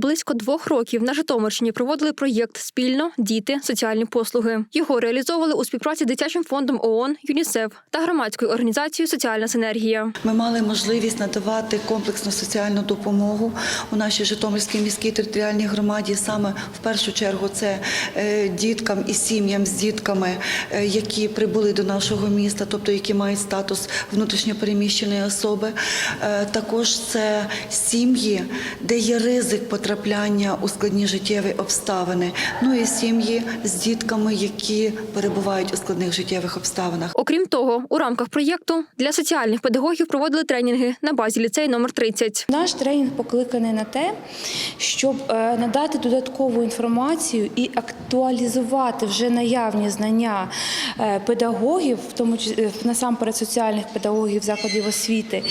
Близько двох років на Житомирщині проводили проєкт Спільно діти, соціальні послуги. Його реалізовували у співпраці з дитячим фондом ООН, ЮНІСЕФ та громадською організацією Соціальна синергія. Ми мали можливість надавати комплексну соціальну допомогу у нашій Житомирській міській територіальній громаді. Саме в першу чергу це е, діткам і сім'ям з дітками, е, які прибули до нашого міста, тобто які мають статус внутрішньопереміщеної особи. Е, Також це сім'ї, де є ризик потрапляння у складні життєві обставини. Ну і сім'ї з дітками, які перебувають у складних життєвих обставинах. Окрім того, у рамках проєкту для соціальних педагогів проводили тренінги на базі ліцею номер 30. Наш тренінг покликаний на те, щоб е, надати додаткову інформацію і актуалізувати вже наявні знання е, педагогів, в тому числі е, насамперед соціальних педагогів закладів освіти,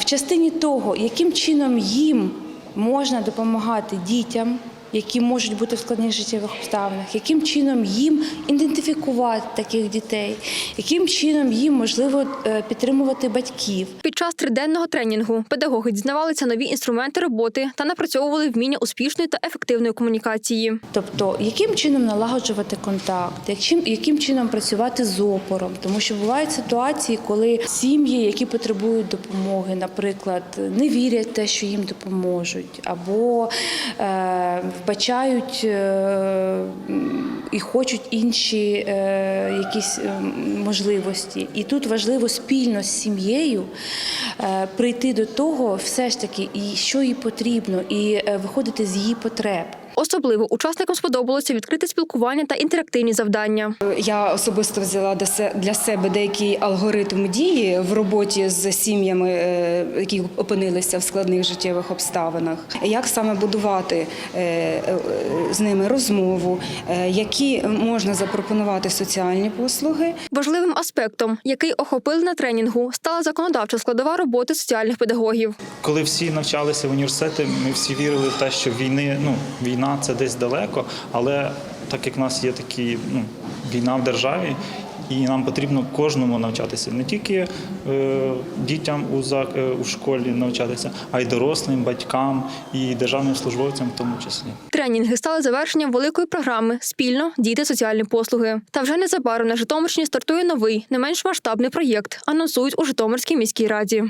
в частині того, яким чином їм можна допомагати дітям. Які можуть бути в складних життєвих обставинах, яким чином їм ідентифікувати таких дітей, яким чином їм можливо е, підтримувати батьків, Під час триденного тренінгу педагоги дізнавалися нові інструменти роботи та напрацьовували вміння успішної та ефективної комунікації. Тобто, яким чином налагоджувати контакт, яким, яким чином працювати з опором, тому що бувають ситуації, коли сім'ї, які потребують допомоги, наприклад, не вірять в те, що їм допоможуть, або е, вбачають е, і хочуть інші е, якісь е, можливості. І тут важливо спільно з сім'єю прийти до того, все ж таки, що їй потрібно, і виходити з її потреб. Особливо учасникам сподобалося відкрите спілкування та інтерактивні завдання. Я особисто взяла для себе деякий алгоритм дії в роботі з сім'ями, е, які опинилися в складних життєвих обставинах. Як саме будувати е, е, з ними розмову, які можна запропонувати соціальні послуги, Важливим аспектом, який охопили на тренінгу, стала законодавча складова роботи соціальних педагогів. Коли всі навчалися в університеті, ми всі вірили в те, що війни, ну, війна це десь далеко, але так як в нас є такі ну, війна в державі, і нам потрібно кожному навчатися, не тільки е, дітям у, зак- е, у школі навчатися, а й дорослим, батькам і державним службовцям в тому числі. Тренінги стали завершенням великої програми Спільно діти соціальні послуги. Та вже незабаром на Житомирщині стартує новий, не менш масштабний проєкт. Анонсують у Житомирській міській раді.